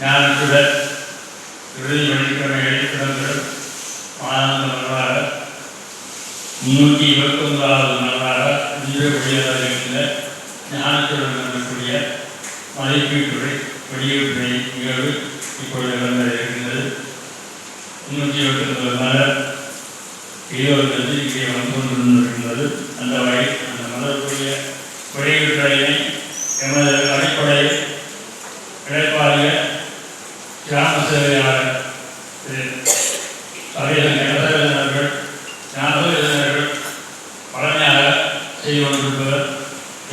ഞാനിവിടെ ഇറുതി മണിക്കൂറിന് ഏഴിക്കുന്നത് ആനന്ദമല്ലാട് മുന്നൂറ്റി ഇരുപത്തൊന്നാമത് മല്ലാട് ഇന്ത്യ കുടിയാതാരത്തിന്റെ ஞானத்துடன் கூடிய மதிப்பீட்டுரை வெளியீட்டுரை நிகழ்வு இப்பொழுது நடந்து இருக்கின்றது முன்னூற்றி இருபத்தொன்பது மலர் இளையோர்களுக்கு இங்கே வந்து கொண்டிருந்திருக்கின்றது அந்த வகை அந்த மலருக்குரிய வெளியீட்டுரையினை எமது அடிப்படை இடைப்பாளிய கிராம சேவையாளர் திரு சபையின் இளவரசர்கள் ஞாபகர்கள் பழமையாக செய்து கொண்டிருப்பவர்.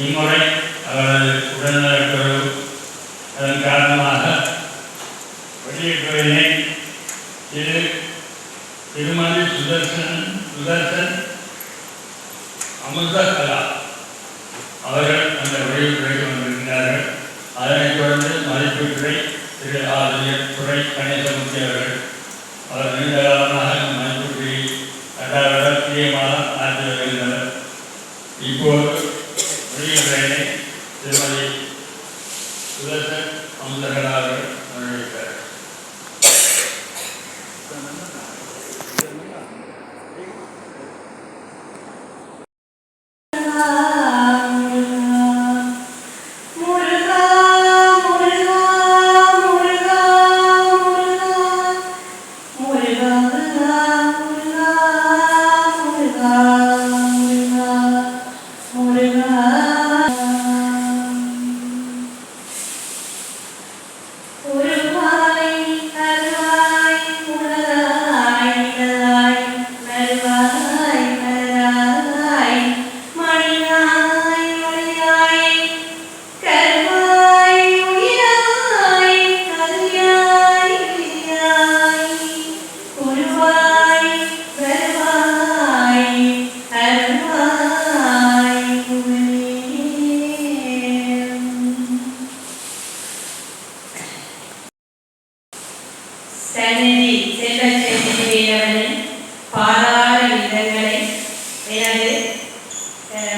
இம்முறை அவரது உடல்நல காரணமாக வெளியீட்டுரையினை திரு திருமதி சுதர்சன் சுதர்சன் அமிர்த கலா. அவர்கள் அந்த வெளியுறவுக்கு வந்திருக்கிறார்கள். அதனைத் தொடர்ந்து மதிப்பீட்டுரை திரு ஆசிரியர் துறை கணேசமூர்த்தி அவர்கள் அவர் நீண்ட காலமாக மதிப்பீட்டை கட்டாளர் பிரியமாக ஆற்றி வருகின்றனர். இப்போது வெளியுறவினை திருமதி சுதர்சன் அமுதகடாதர் அருள்கிறார் Thank you.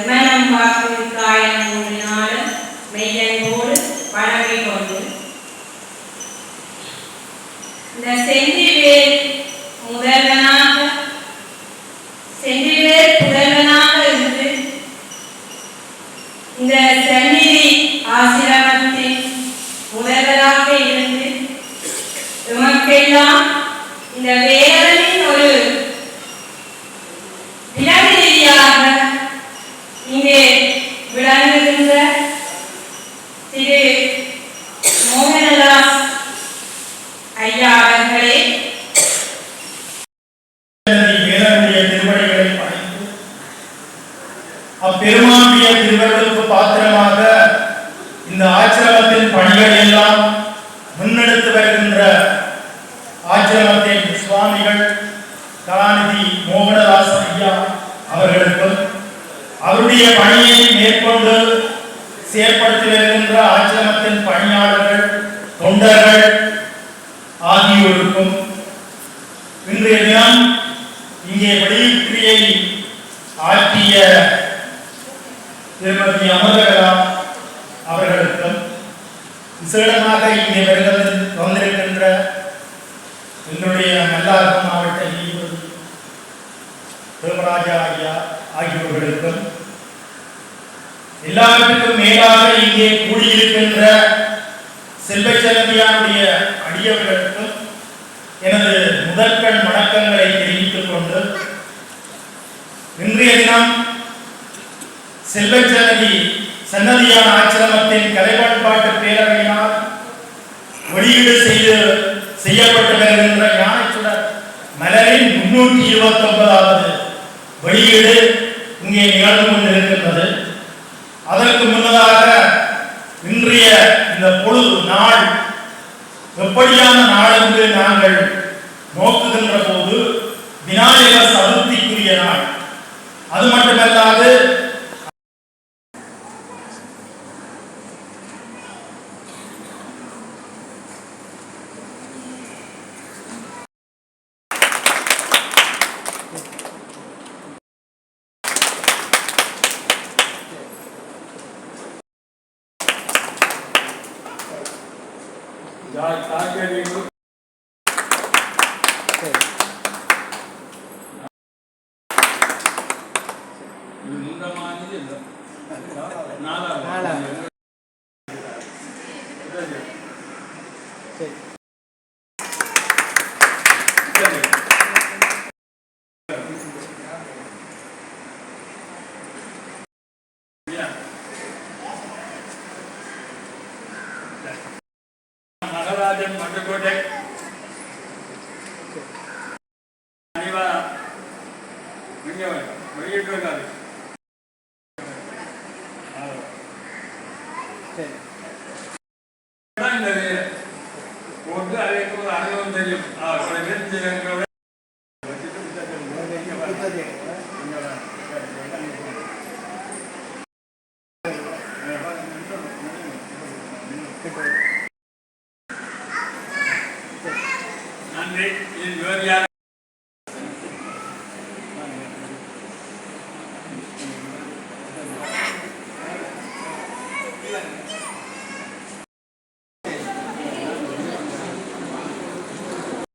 மனம் வாக்கு காயம் மூடினாலும் மெய்யன்போடு வணங்கிக் கொண்டு இந்த செந்திவேல் முதல்வனாக செந்திவேல் புதல்வனாக இருந்து இந்த சந்நிதி ஆசிரமத்தின் முதல்வராக இருந்து எமக்கெல்லாம் இந்த வேதனின் ஒரு பிரதிநிதியாக இங்கே விளங்குகின்ற திரு மோகனதாஸ் ஐயா அவர்களே வேதனுடைய திருவடிகளை பணிந்து அப்பெருமானுடைய திருவருளுக்கு பாத்திரமாக இந்த ஆச்சிரமத்தின் பணிகள் எல்லாம் முன்னெடுத்து வருகின்ற ஆச்சிரமத்தின் சுவாமிகள் கலாநிதி மோகனதாஸ் ஐயா அவர்களுக்கும் அவருடைய பணியை மேற்கொண்டு செயற்படுத்தி வருகின்ற ஆச்சிரமத்தின் பணியாளர்கள் தொண்டர்கள் ஆகியோருக்கும் இன்றைய தினம் இங்கே வெளியீட்டியை ஆற்றிய திருமதி அமர்தகலா அவர்களுக்கும் விசேடமாக இங்கே வருகிறது வந்திருக்கின்ற என்னுடைய மல்லார்கம் மாவட்ட நீதிபதி ஐயா ஆகியோர்களுக்கும் எல்லாவற்றுக்கும் மேலாக இங்கே கூடியிருக்கின்ற செல்வச்செலவியானுடைய அடியவர்களுக்கும் எனது முதற்கண் வணக்கங்களை தெரிவித்து கொண்டு இன்றைய தினம் செல்வச்சன்னதி சன்னதியான ஆச்சிரமத்தின் கலைப்பண்பாட்டு பேரவையினால் வெளியீடு செய்து செய்யப்பட்டு வருகின்ற ஞானச்சுடர் மலரின் முன்னூற்றி இருபத்தி ஒன்பதாவது வெளியீடு இங்கே நிகழ்ந்து கொண்டிருக்கின்றது. அதற்கு முன்னதாக இன்றைய இந்த பொழுது நாள் எப்படியான நாள் என்று நாங்கள் நோக்குகின்ற போது விநாயகர் சதுர்த்திக்குரிய நாள். அது மட்டுமல்லாது மகராஜன் மட்டுக்கோட்டை அனிவா இங்கே வெளியிட்டு இருக்காரு சரி அதான் இந்த போட்டு அதுக்கு ஒரு அனுபவம் தெரியும்.